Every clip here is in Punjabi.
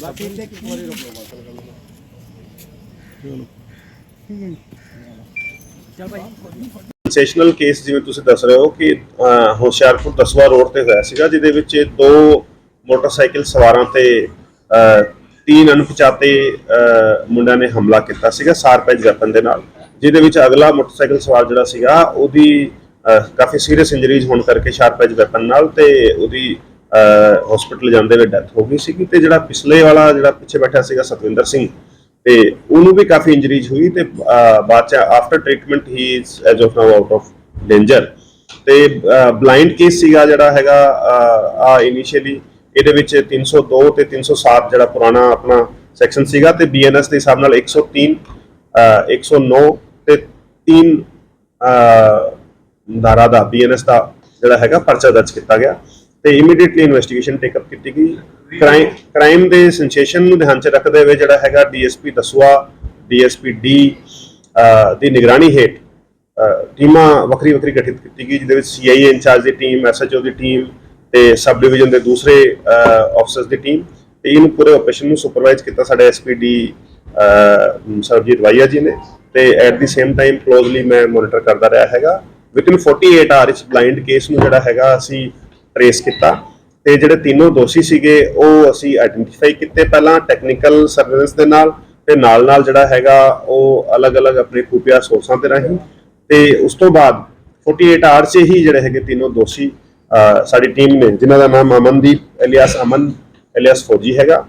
ਬਾਕੀ ਇੱਥੇ ਇੱਕ ਵਾਰੀ ਰੁਕੋ ਬਸ। ਸੈਸ਼ਨਲ ਕੇਸ ਜਿਵੇਂ ਤੁਸੀਂ ਦੱਸ ਰਹੇ ਹੋ ਕਿ ਹੁਸ਼ਿਆਰਪੁਰ ਦਸਵਾ ਰੋਡ ਤੇ ਹੋਇਆ ਸੀਗਾ, ਜਿਹਦੇ ਵਿੱਚ ਦੋ ਮੋਟਰਸਾਈਕਲ ਸਵਾਰਾਂ ਤੇ ਤਿੰਨ ਅਣਪਛਾਤੇ ਮੁੰਡਿਆਂ ਨੇ ਹਮਲਾ ਕੀਤਾ ਸੀਗਾ ਸਾਰਪੈਜ ਵੈਪਨ ਦੇ ਨਾਲ। ਜਿਹਦੇ ਵਿੱਚ ਅਗਲਾ ਮੋਟਰਸਾਈਕਲ ਸਵਾਰ ਜਿਹੜਾ ਸੀਗਾ, ਉਹਦੀ ਕਾਫੀ ਸੀਰੀਅਸ ਇੰਜਰੀਜ਼ ਹੋਣ ਕਰਕੇ ਸ਼ਾਰਪੈਜ ਵੈਪਨ ਨਾਲ ਤੇ ਉਹਦੀ ਹਸਪੀਟਲ ਜਾਂਦੇ ਹੋਏ ਡੈਥ ਹੋ ਗਈ ਸੀਗੀ ਤੇ ਜਿਹੜਾ ਪਿਛਲੇ ਵਾਲਾ ਜਿਹੜਾ ਪਿੱਛੇ ਬੈਠਾ ਸੀਗਾ ਸਤਵਿੰਦਰ ਸਿੰਘ ਤੇ ਉਹਨੂੰ ਵੀ ਕਾਫੀ ਇੰਜਰੀਜ਼ ਹੋਈ ਤੇ ਬਾਅਦ ਚ after treatment he is as of now out of danger ਤੇ ਬਲਾਈਂਡ ਕੇਸ ਸੀਗਾ ਜਿਹੜਾ ਹੈਗਾ ਆ ਇਨੀਸ਼ੀਅਲੀ ਇਹਦੇ ਵਿੱਚ 302 ਤੇ 307 ਜਿਹੜਾ ਪੁਰਾਣਾ ਆਪਣਾ ਸੈਕਸ਼ਨ ਸੀਗਾ ਤੇ ਬੀਐਨਐਸ ਦੇ ਹਿਸਾਬ ਨਾਲ 103 ਅਹ, 109 ਤੇ 3 ਧਾਰਾ ਦਾ ਬੀਐਨਐਸ ਦਾ ਜਿਹੜਾ ਹੈਗਾ ਪਰਚਾ ਦਰਜ ਕੀਤਾ ਗਿਆ। ਤੇ ਇਮੀਡੀਏਟਲੀ ਇਨਵੈਸਟੀਗੇਸ਼ਨ ਟੇਕ ਅਪ ਕੀਤੀ ਗਈ। ਕ੍ਰਾਈਮ ਕ੍ਰਾਈਮ ਦੇ ਸੈਂਸੇਸ਼ਨ ਨੂੰ ਧਿਆਨ ਚ ਰੱਖਦੇ ਹੋਏ ਜਿਹੜਾ ਹੈਗਾ ਡੀਐਸਪੀ ਦਸੂਆ ਡੀਐਸਪੀ ਡੀ ਦੀ ਨਿਗਰਾਨੀ ਹੇਠ ਟੀਮਾਂ ਵੱਖਰੀ ਵੱਖਰੀ ਗਠਿਤ ਕੀਤੀ ਗਈ, ਜਿਹਦੇ ਵਿੱਚ ਸੀਆਈਏ ਇੰਚਾਰਜ ਦੀ ਟੀਮ ਐਸਐਚਓ ਦੀ ਟੀਮ ਤੇ ਸਬ ਡਿਵੀਜ਼ਨ ਦੇ ਦੂਸਰੇ ਆਫਸਰਸ ਦੀ ਟੀਮ ਤੇ ਇਹਨੂੰ ਪੂਰੇ ਆਪਰੇਸ਼ਨ ਨੂੰ ਸੁਪਰਵਾਈਜ਼ ਕੀਤਾ ਸਾਡੇ ਐਸਪੀਡੀ ਸਰਬਜੀਤ ਵਾਈਆ ਜੀ ਨੇ ਤੇ at the same time closely ਮੈਂ ਮੋਨੀਟਰ ਕਰਦਾ ਰਿਹਾ ਹੈਗਾ। ਵਿਦਿਨ 48 ਆਰ ਇਸ ਬਲਾਈਂਡ ਕੇਸ ਨੂੰ ਜਿਹੜਾ ਹੈਗਾ ਅਸੀਂ ਟਰੇਸ ਕੀਤਾ ਤੇ ਜਿਹੜੇ ਤਿੰਨੋਂ ਦੋਸ਼ੀ ਸੀਗੇ ਉਹ ਅਸੀਂ ਆਇਡੈਂਟੀਫਾਈ ਕੀਤੇ ਪਹਿਲਾਂ ਟੈਕਨੀਕਲ ਸਰਵੇਲੈਂਸ ਦੇ ਨਾਲ ਤੇ ਨਾਲ ਨਾਲ ਜਿਹੜਾ ਹੈਗਾ ਉਹ ਅਲੱਗ-ਅਲੱਗ ਆਪਣੇ ਖੂਫੀਆ ਸੋਰਸਾਂ ਤੇ ਰਾਹੀਂ ਤੇ ਉਸ ਤੋਂ ਬਾਅਦ 48 ਆਰ 'ਚ ਹੀ ਜਿਹੜੇ ਹੈਗੇ ਤਿੰਨੋਂ ਦੋਸ਼ੀ ਸਾਡੀ ਟੀਮ ਨੇ ਜਿਨ੍ਹਾਂ ਦਾ ਨਾਮ ਅਮਨਦੀਪ ਇਲੀਆਸ ਅਮਨ ਇਲੀਆਸ ਫੌਜੀ ਹੈਗਾ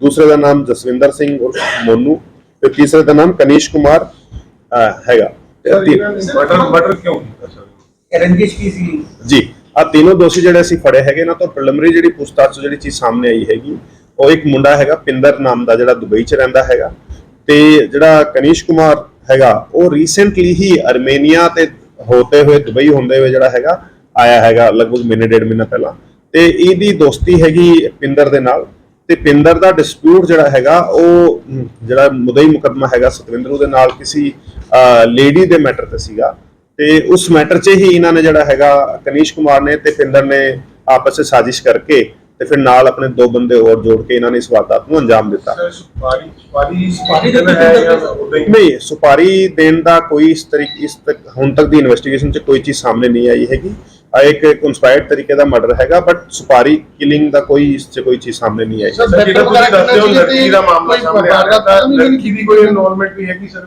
ਦੂਸਰੇ ਦਾ ਨਾਮ ਜਸਵਿੰਦਰ ਸਿੰਘ ਉਰਫ ਮੋਨੂ ਤੇ ਤੀਸਰੇ ਦਾ ਨਾਮ ਕਨੀਸ਼ ਕੁਮਾਰ ਹੈਗਾ। ਮਰਡਰ ਮਰਡਰ ਕਿਉਂ ਰੰਜਿਸ਼ ਕੀ ਸੀ ਜੀ। ਆ ਤਿੰਨੋਂ ਦੋਸ਼ੀ ਜਿਹੜੇ ਅਸੀਂ ਫੜੇ ਹੈਗੇ ਨਾ ਤੋਂ ਪ੍ਰੀਲਿਮਿਨਰੀ ਜਿਹੜੀ ਪੁੱਛਤਾਛ ਜਿਹੜੀ ਚੀਜ਼ ਸਾਹਮਣੇ ਆਈ ਹੈਗੀ, ਉਹ ਇੱਕ ਮੁੰਡਾ ਹੈਗਾ, ਪਿੰਦਰ ਨਾਮ ਦਾ ਜਿਹੜਾ ਦੁਬਈ 'ਚ ਰਹਿੰਦਾ ਹੈਗਾ ਤੇ ਜਿਹੜਾ ਕਨੀਸ਼ ਕੁਮਾਰ ਹੈਗਾ, ਉਹ ਰੀਸੈਂਟਲੀ ਹੀ ਅਰਮੇਨੀਆ ਤੇ ਹੋਤੇ ਹੋਏ, ਦੁਬਈ ਹੁੰਦੇ ਹੋਏ ਜਿਹੜਾ ਹੈਗਾ, ਆਇਆ ਹੈਗਾ ਲਗਭਗ ਮਹੀਨੇ, ਡੇਢ ਮਹੀਨਾ ਪਹਿਲਾਂ। ਤੇ ਇਹਦੀ ਦੋਸਤੀ ਹੈਗੀ ਪਿੰਦਰ ਦੇ ਨਾਲ ਤੇ ਪਿੰਦਰ ਦਾ ਡਿਸਪਿਊਟ ਜਿਹੜਾ ਹੈਗਾ, ਉਹ ਜਿਹੜਾ ਮੁਦਈ ਮੁਕੱਦਮਾ ਹੈਗਾ ਸਤਵਿੰਦਰੂ ਦੇ ਨਾਲ ਕਿਸੇ ਲੇਡੀ ਦੇ ਮੈਟਰ ਤੇ ਸੀਗਾ। ਤੇ ਉਸ ਮੈਟਰ 'ਚ ਹੀ ਇਹਨਾਂ ਨੇ ਜਿਹੜਾ ਹੈਗਾ ਕਨੀਸ਼ ਕੁਮਾਰ ਨੇ ਤੇ ਪਿੰਦਰ ਨੇ ਆਪਸ ਵਿੱਚ ਸਾਜ਼ਿਸ਼ ਕਰਕੇ ਤੇ ਫਿਰ ਨਾਲ ਆਪਣੇ ਦੋ ਬੰਦੇ ਹੋਰ ਜੋੜ ਕੇ ਇਹਨਾਂ ਨੇ ਇਸ ਵਾਰਦਾਤ ਨੂੰ ਅੰਜਾਮ ਦਿੱਤਾ। ਸੁਪਾਰੀ ਸੁਪਾਰੀ ਸੁਪਾਰੀ ਦੇਣਾ ਨਹੀਂ? ਸੁਪਾਰੀ ਦਾ ਕੋਈ ਇਸ ਤਰੀਕੇ ਇਸ ਤੱਕ ਹੁਣ ਤੱਕ ਦੀ ਇਨਵੈਸਟੀਗੇਸ਼ਨ 'ਚ ਕੋਈ ਚੀਜ਼ ਸਾਹਮਣੇ ਨਹੀਂ ਆਈ ਹੈਗੀ। ਆ ਇੱਕ ਕਨਸਪਾਇਰਡ ਤਰੀਕੇ ਦਾ ਮਰਡਰ ਹੈਗਾ ਬਟ ਸੁਪਾਰੀ ਕਿਲਿੰਗ ਦਾ ਕੋਈ ਇਸ 'ਚ ਕੋਈ ਚੀਜ਼ ਸਾਹਮਣੇ ਨਹੀਂ ਆਈ। ਸਰ, ਜਿਹੜਾ ਤੁਸੀਂ ਦੱਸਦੇ ਹੋ ਲੜਕੀ ਦਾ ਮਾਮਲਾ ਸਾਹਮਣੇ ਆ ਰਿਹਾ ਲੜਕੀ ਦੀ ਕੋਈ ਇਨਵੋਲਵਮੈਂਟ ਵੀ ਹੈਗੀ ਸਰ।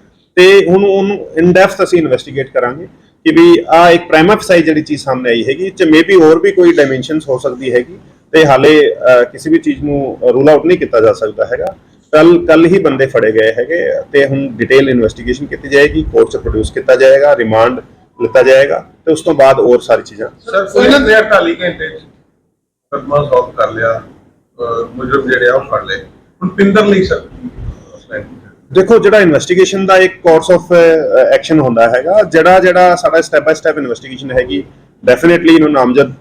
ਤੇ ਹੁਣ ਉਹਨੂੰ ਇਨ ਡੈਫਥ ਅਸੀਂ ਇਨਵੈਸਟੀਗੇਟ ਕਰਾਂਗੇ ਕਿ ਵੀ ਆ ਇੱਕ ਪ੍ਰਾਈਮਾ ਫਸਾਈ ਜਿਹੜੀ ਚੀਜ਼ ਸਾਹਮਣੇ ਆਈ ਹੈਗੀ ਚ ਮੇਬੀ ਹੋਰ ਵੀ ਕੋਈ ਡਾਈਮੈਂਸ਼ਨਸ ਹੋ ਸਕਦੀ ਹੈਗੀ ਤੇ ਹਾਲੇ ਕਿਸੇ ਵੀ ਚੀਜ਼ ਨੂੰ ਰੂਲ ਆਊਟ ਨਹੀਂ ਕੀਤਾ ਜਾ ਸਕਦਾ ਹੈਗਾ। ਕੱਲ ਕੱਲ ਹੀ ਬੰਦੇ ਫੜੇ ਗਏ ਹੈਗੇ ਤੇ ਹੁਣ ਡਿਟੇਲ ਇਨਵੈਸਟੀਗੇਸ਼ਨ ਕੀਤੀ ਜਾਏਗੀ ਕੋਰਟ 'ਚ ਪ੍ਰੋਡਿਊਸ ਕੀਤਾ ਜਾਏਗਾ ਰਿਮਾਂਡ ਲਿੱਤਾ ਜਾਏਗਾ ਤੇ ਉਸ ਤੋਂ ਬਾਅਦ ਹੋਰ ਸਾਰੀ ਚੀਜ਼ਾਂ। ਸਰ ਕੋਈ ਨਾ 48 ਘੰਟੇ ਚ ਸੌਲਵ ਕਰ ਲਿਆ ਮੁਜਰਮ ਜਿਹੜੇ ਆ ਉਹ ਫੜ ਲਏ। ਹੁਣ ਪਿੰਦਰ ਲਈ ਸਰ ਦੇਖੋ ਜਿਹੜਾ ਇਨਵੈਸਟੀਗੇਸ਼ਨ ਦਾ ਇੱਕ ਕੋਰਸ ਆਫ ਐਕਸ਼ਨ ਹੁੰਦਾ ਹੈਗਾ ਜਿਹੜਾ ਜਿਹੜਾ ਸਾਡਾ ਸਟੈਪ ਬਾਈ ਸਟੈਪ ਇਨਵੈਸਟੀਗੇਸ਼ਨ ਹੈਗੀ ਡੈਫੀਨਿਟਲੀ ਇਹਨੂੰ ਨਾਮਜ਼ਦ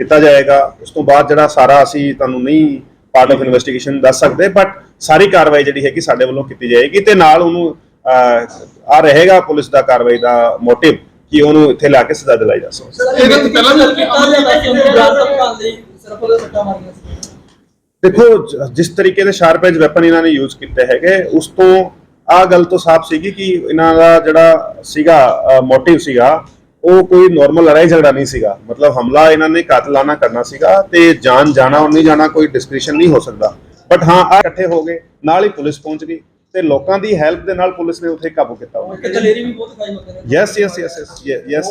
ਕੀਤਾ ਜਾਏਗਾ। ਉਸ ਤੋਂ ਬਾਅਦ ਜਿਹੜਾ ਸਾਰਾ ਅਸੀਂ ਤੁਹਾਨੂੰ ਨਹੀਂ ਪਾਰਟ ਆਫ ਇਨਵੈਸਟੀਗੇਸ਼ਨ ਦੱਸ ਸਕਦੇ ਬਟ ਸਾਰੀ ਕਾਰਵਾਈ ਜਿਹੜੀ ਹੈਗੀ ਸਾਡੇ ਵੱਲੋਂ ਕੀਤੀ ਜਾਏਗੀ ਤੇ ਨਾਲ ਉਹਨੂੰ ਆ ਰਹੇਗਾ ਪੁਲਿਸ ਦਾ ਕਾਰਵਾਈ ਦਾ ਮੋਟਿਵ ਕਿ ਉਹਨੂੰ ਇੱਥੇ ਲਾ ਕੇ ਸਜ਼ਾ ਦਿਲਾਈ ਜਾ ਸਕੇ ਸਰ ਇਹਦੇ ਤੋਂ ਪਹਿਲਾਂ ਵੀ ਕੀਤਾ ਜਾਂਦਾ ਸੀ ਉਹਨੂੰ ਬਰਾਤ ਸੰਭਾਲ ਲਈ ਉਹਦੇ ਸੱਟਾਂ ਮਾਰੀਆਂ ਸੀ। ਦੇਖੋ ਜਿਸ ਤਰੀਕੇ ਦੇ ਸ਼ਾਰਪ ਐਜ ਵੈਪਨ ਇਹਨਾਂ ਨੇ ਯੂਜ਼ ਕੀਤੇ ਹੈਗੇ ਉਸ ਤੋਂ ਆ ਗੱਲ ਤੋਂ ਸਾਫ਼ ਸੀਗੀ ਕਿ ਇਹਨਾਂ ਦਾ ਜਿਹੜਾ ਸੀਗਾ ਮੋਟਿਵ ਸੀਗਾ ਉਹ ਕੋਈ ਨਾਰਮਲ ਲੜਾਈ ਝਗੜਾ ਨਹੀਂ ਸੀਗਾ। ਮਤਲਬ ਹਮਲਾ ਇਹਨਾਂ ਨੇ ਕਾਤਲਾਨਾ ਕਰਨਾ ਸੀਗਾ ਤੇ ਜਾਨ ਜਾਣਾ ਔਰ ਨਹੀਂ ਜਾਣਾ ਕੋਈ ਡਿਸਕ੍ਰਿਸ਼ਨ ਨਹੀਂ ਹੋ ਸਕਦਾ। ਬਟ ਹਾਂ ਆ ਇਕੱਠੇ ਹੋ ਗਏ ਨਾਲ ਹੀ ਪੁਲਿਸ ਪਹੁੰਚ ਗਈ ਤੇ ਲੋਕਾਂ ਦੀ ਹੈਲਪ ਦੇ ਨਾਲ ਪੁਲਿਸ ਨੇ ਉੱਥੇ ਕਾਬੂ ਕੀਤਾ। ਕਿ ਦਲੇਰੀ ਵੀ ਬਹੁਤ ਖਾਈ ਮਤਲਬ yes yes yes yes yes